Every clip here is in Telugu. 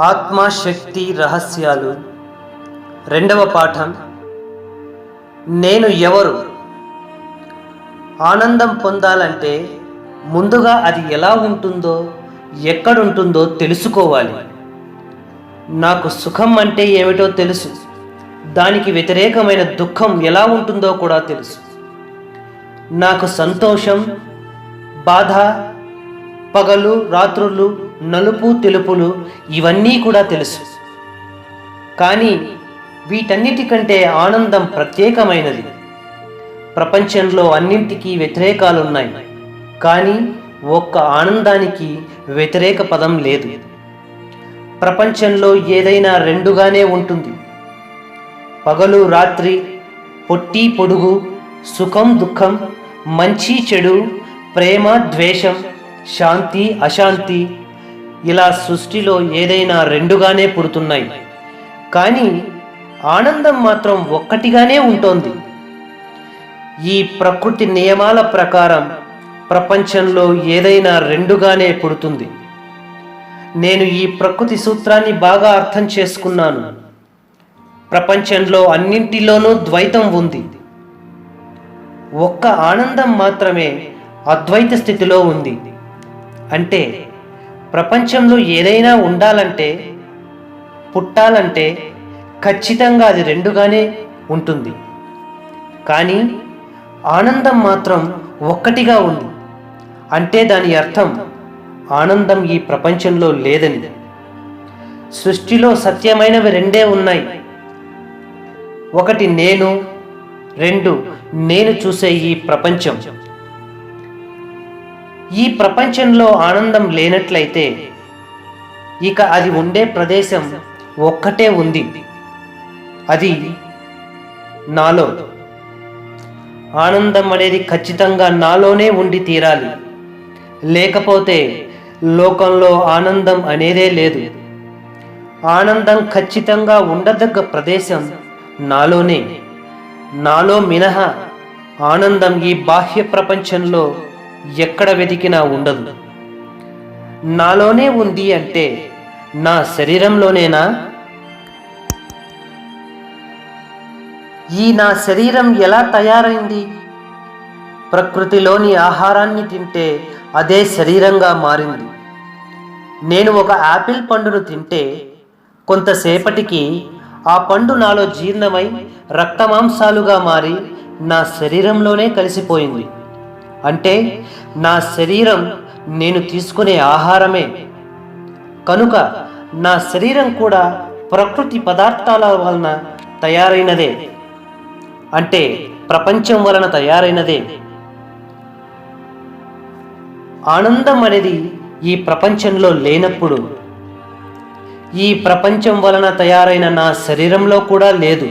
ఆత్మశక్తి రహస్యాలు. రెండవ పాఠం నేను ఎవరు? ఆనందం పొందాలంటే ముందుగా అది ఎలా ఉంటుందో ఎక్కడుంటుందో తెలుసుకోవాలి. నాకు సుఖం అంటే ఏమిటో తెలుసు. దానికి వ్యతిరేకమైన దుఃఖం ఎలా ఉంటుందో కూడా తెలుసు. నాకు సంతోషం బాధ పగలు రాత్రులు నలుపు తెలుపులు ఇవన్నీ కూడా తెలుసు. కానీ వీటన్నిటికంటే ఆనందం ప్రత్యేకమైనది. ప్రపంచంలో అన్నింటికీ వ్యతిరేకాలున్నాయి. కానీ ఒక్క ఆనందానికి వ్యతిరేక పదం లేదు. ప్రపంచంలో ఏదైనా రెండుగానే ఉంటుంది. పగలు రాత్రి పొట్టి పొడుగు సుఖం దుఃఖం మంచి చెడు ప్రేమ ద్వేషం శాంతి అశాంతి ఇలా సృష్టిలో ఏదైనా రెండుగానే పుడుతున్నాయి. కానీ ఆనందం మాత్రం ఒక్కటిగానే ఉంటోంది. ఈ ప్రకృతి నియమాల ప్రకారం ప్రపంచంలో ఏదైనా రెండుగానే పుడుతుంది. నేను ఈ ప్రకృతి సూత్రాన్ని బాగా అర్థం చేసుకున్నాను. ప్రపంచంలో అన్నింటిలోనూ ద్వైతం ఉంది. ఒక్క ఆనందం మాత్రమే అద్వైత స్థితిలో ఉంది. అంటే ప్రపంచంలో ఏదైనా ఉండాలంటే పుట్టాలంటే ఖచ్చితంగా అది రెండుగానే ఉంటుంది. కానీ ఆనందం మాత్రం ఒక్కటిగా ఉంది. అంటే దాని అర్థం ఆనందం ఈ ప్రపంచంలో లేదని. సృష్టిలో సత్యమైనవి రెండే ఉన్నాయి. ఒకటి నేను రెండు నేను చూసే ఈ ప్రపంచం. ఈ ప్రపంచంలో ఆనందం లేనట్లయితే ఇక అది ఉండే ప్రదేశం ఒక్కటే ఉంది. అది నాలో. ఆనందం అనేది ఖచ్చితంగా నాలోనే ఉండి తీరాలి. లేకపోతే లోకంలో ఆనందం అనేదే లేదు. ఆనందం ఖచ్చితంగా ఉండదగ్గ ప్రదేశం నాలోనే. నాలో మినహా ఆనందం ఈ బాహ్య ప్రపంచంలో ఎక్కడ వెతికినా ఉండదు. నాలోనే ఉంది అంటే నా శరీరంలోనేనా? ఈ నా శరీరం ఎలా తయారైంది? ప్రకృతిలోని ఆహారాన్ని తింటే అదే శరీరంగా మారింది. నేను ఒక యాపిల్ పండును తింటే కొంతసేపటికి ఆ పండు నాలో జీర్ణమై రక్తమాంసాలుగా మారి నా శరీరంలోనే కలిసిపోయింది. అంటే నా శరీరం నేను తీసుకునే ఆహారమే. కనుక నా శరీరం కూడా ప్రకృతి పదార్థాల వలన తయారైనదే. అంటే ప్రపంచం వలన తయారైనదే. ఆనందం అనేది ఈ ప్రపంచంలో లేనప్పుడు ఈ ప్రపంచం వలన తయారైన నా శరీరంలో కూడా లేదు.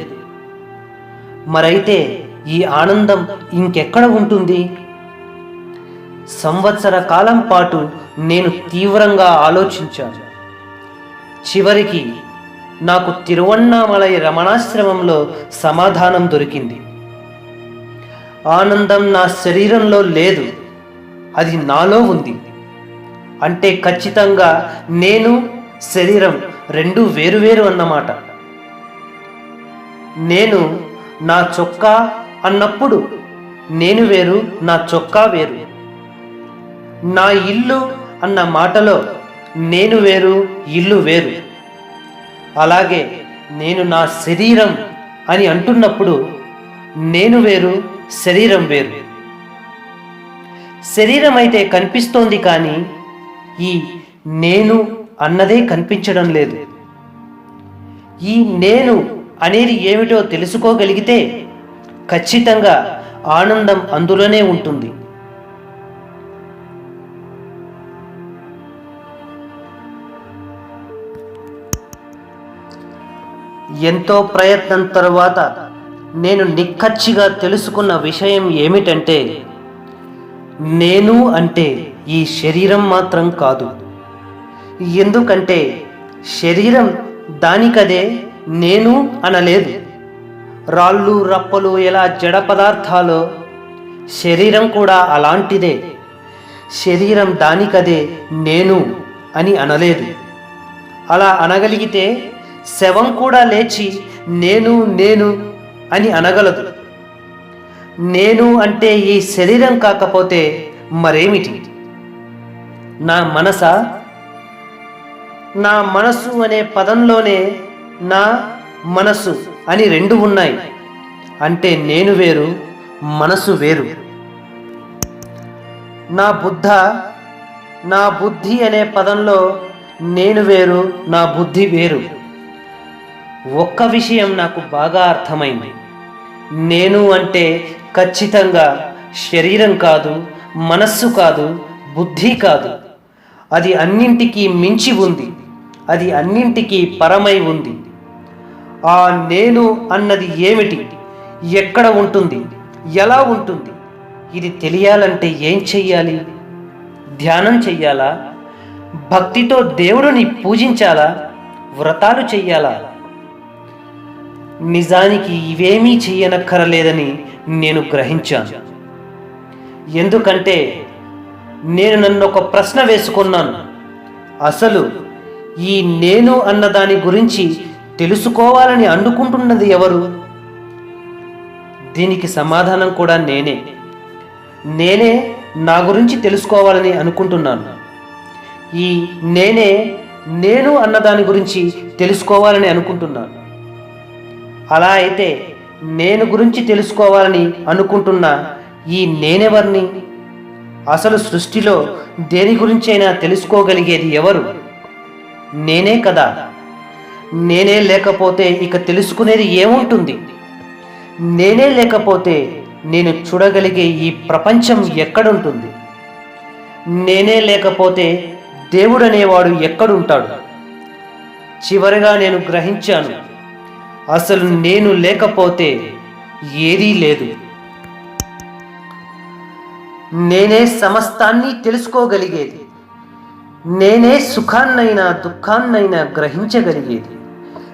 మరైతే ఈ ఆనందం ఇంకెక్కడ ఉంటుంది? సంవత్సర కాలం పాటు నేను తీవ్రంగా ఆలోచించాను. చివరికి నాకు తిరువన్నామలై రమణాశ్రమంలో సమాధానం దొరికింది. ఆనందం నా శరీరంలో లేదు అది నాలో ఉంది. అంటే ఖచ్చితంగా నేను శరీరం రెండు వేరువేరు అన్నమాట. నేను నా చొక్కా అన్నప్పుడు నేను వేరు నా చొక్కా వేరు. నా ఇల్లు అన్న మాటలో నేను వేరు ఇల్లు వేరు. అలాగే నేను నా శరీరం అని అంటున్నప్పుడు నేను వేరు శరీరం వేరు. శరీరం అయితే కనిపిస్తోంది కానీ ఈ నేను అన్నదే కనిపించడం లేదు. ఈ నేను అనేది ఏమిటో తెలుసుకోగలిగితే ఖచ్చితంగా ఆనందం అందులోనే ఉంటుంది. ఎంతో ప్రయత్నం తరువాత నేను నిక్కచ్చిగా తెలుసుకున్న విషయం ఏమిటంటే నేను అంటే ఈ శరీరం మాత్రం కాదు. ఎందుకంటే శరీరం దానికదే నేను అనలేదు. రాళ్ళు రప్పలు ఎలా జడ పదార్థాలో శరీరం కూడా అలాంటిదే. శరీరం దానికదే నేను అని అనలేదు. అలా అనగలిగితే శవం కూడా లేచి నేను నేను అని అనగలదు. నేను అంటే ఈ శరీరం కాకపోతే మరేమిటి? నా మనస? నా మనస్సు అనే పదంలోనే నా మనసు అని రెండు ఉన్నాయి. అంటే నేను వేరు మనసు వేరు. నా బుద్ధ నా బుద్ధి అనే పదంలో నేను వేరు నా బుద్ధి వేరు. ఒక్క విషయం నాకు బాగా అర్థమైంది. నేను అంటే ఖచ్చితంగా శరీరం కాదు మనస్సు కాదు బుద్ధి కాదు. అది అన్నింటికీ మించి ఉంది. అది అన్నింటికీ పరమై ఉంది. ఆ నేను అన్నది ఏమిటి? ఎక్కడ ఉంటుంది? ఎలా ఉంటుంది? ఇది తెలియాలంటే ఏం చెయ్యాలి? ధ్యానం చెయ్యాలా? భక్తితో దేవుడిని పూజించాలా? వ్రతాలు చెయ్యాలా? నిజానికి ఇవేమీ చెయ్యనక్కరలేదని నేను గ్రహించాను. ఎందుకంటే నేను నన్ను ఒక ప్రశ్న వేసుకున్నాను. అసలు ఈ నేను అన్న దాని గురించి తెలుసుకోవాలని అనుకుంటున్నది ఎవరు? దీనికి సమాధానం కూడా నేనే. నేనే నా గురించి తెలుసుకోవాలని అనుకుంటున్నాను. ఈ నేనే నేను అన్న దాని గురించి తెలుసుకోవాలని అనుకుంటున్నాను. అలా అయితే నేను గురించి తెలుసుకోవాలని అనుకుంటున్న ఈ నేనెవరిని? అసలు సృష్టిలో దేని గురించైనా తెలుసుకోగలిగేది ఎవరు? నేనే కదా. నేనే లేకపోతే ఇక తెలుసుకునేది ఏముంటుంది? నేనే లేకపోతే నేను చూడగలిగే ఈ ప్రపంచం ఎక్కడుంటుంది? నేనే లేకపోతే దేవుడనేవాడు ఎక్కడుంటాడు? చివరిగా నేను గ్రహించాను అసలు నేను లేకపోతే ఏదీ లేదు. నేనే సమస్తాన్ని తెలుసుకోగలిగేది. నేనే సుఖాన్నైనా దుఃఖాన్నైనా గ్రహించగలిగేది.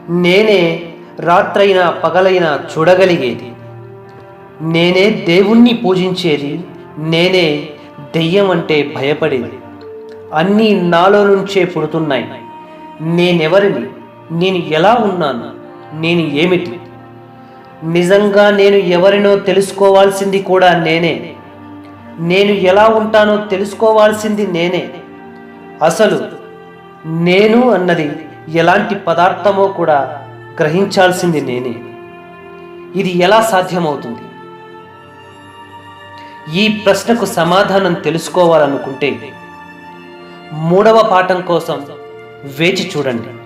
నేనే రాత్రైనా పగలైనా చూడగలిగేది. నేనే దేవుణ్ణి పూజించేది. నేనే దెయ్యం అంటే భయపడేది. అన్నీ నాలో నుంచే పుడుతున్నాయి. నేనెవరిని? నేను ఎలా ఉన్నాను? నేను ఏమిటి? నిజంగా నేను ఎవరినో తెలుసుకోవాల్సింది కూడా నేనే. నేను ఎలా ఉంటానో తెలుసుకోవాల్సింది నేనే. అసలు నేను అన్నది ఎలాంటి పదార్థమో కూడా గ్రహించాల్సింది నేనే. ఇది ఎలా సాధ్యమవుతుంది? ఈ ప్రశ్నకు సమాధానం తెలుసుకోవాలనుకుంటే మూడవ పాఠం కోసం వేచి చూడండి.